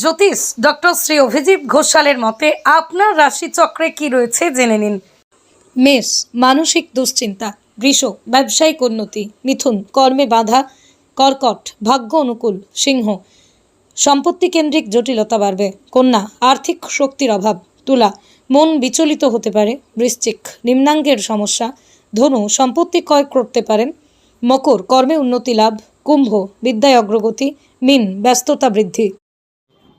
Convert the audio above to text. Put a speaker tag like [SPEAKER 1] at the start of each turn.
[SPEAKER 1] জ্যোতিষ doctor Shri Abhijit ঘোষালের মতে, আপনার রাশিচক্রে কি রয়েছে জেনে নিন। মেষ, মানসিক দুশ্চিন্তা, বৃষ, ব্যবসায়িক উন্নতি, মিথুন, কর্মে বাধা, কর্কট, ভাগ্য অনুকূল, সিংহ। সম্পত্তি কেন্দ্রিক জটিলতা বাড়বে। কন্যা, আর্থিক শক্তির অভাব। তুলা, মন বিচলিত হতে পারে। বৃশ্চিক, নিম্নাঙ্গের সমস্যা। ধনু, সম্পত্তি ক্রয় করতে পারেন। মকর, কর্মে উন্নতি লাভ। কুম্ভ, বিদ্যায় অগ্রগতি। মিন, ব্যস্ততা বৃদ্ধি।